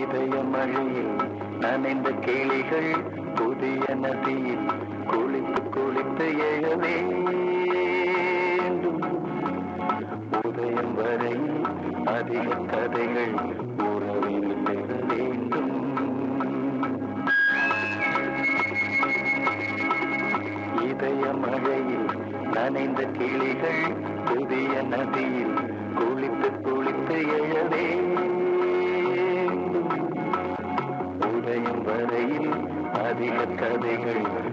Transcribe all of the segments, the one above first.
இதய மழையில் நனைந்த கிளிகள் புதிய நதியில் குளித்து குளித்து எழ வேண்டும். உதயம் வரை அதிக கதைகள் உறவில் பெற வேண்டும். இதய மழையில் நனைந்த கிளிகள் புதிய நதியில் குளித்து குளித்து எழ வேண்டும். அதிக கதைகள் உறவில்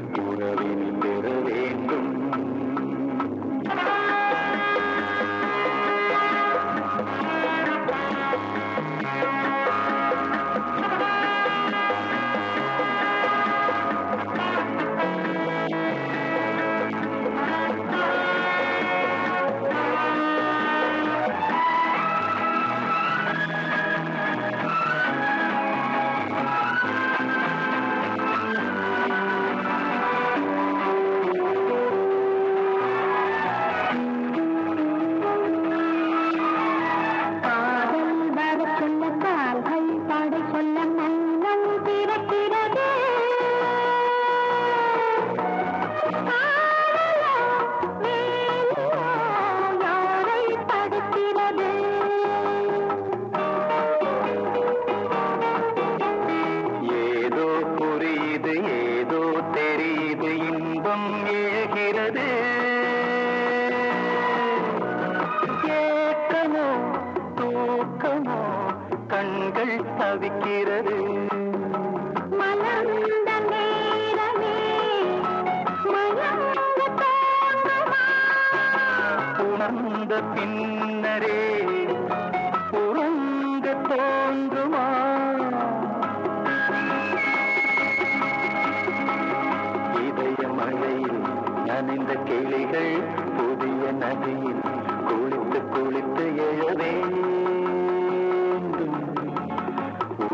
தூக்கமோ கண்கள் தவிக்கிறது. மலர்ந்த நேரமே? உணர்ந்த பின்னரே உறங்க தோன்றுமா? இதய மழையில் நனைந்த கிளிகள் புதிய நதியில் குளித்து குளித்து எழ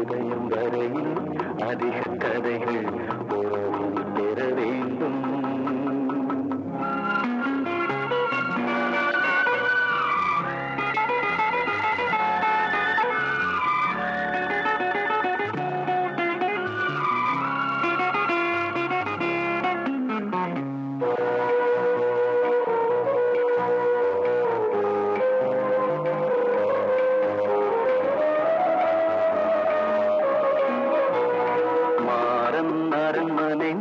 இதயம் வரையில் அதிக கதைகள்.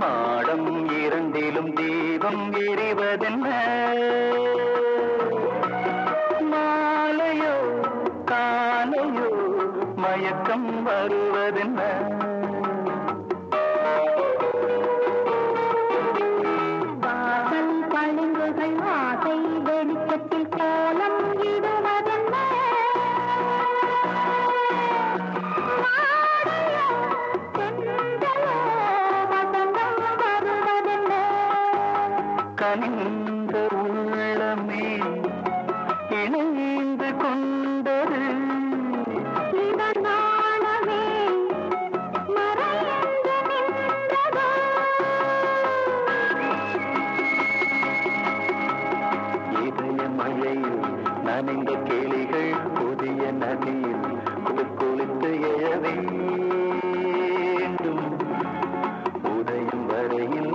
அரண்மனை மாடம் இரண்டிலும் தீபம் எரிவதென்ன? மாலையோ காலையோ மயக்கம் வருவதென்ன? கனிந்த உள்ளமே இணைந்து கொண்டது. மழையில் நனைந்த கேளிகள் புதிய நதியில் குளிர்குளித்து எழவே வேண்டும். உதயம் வரையில்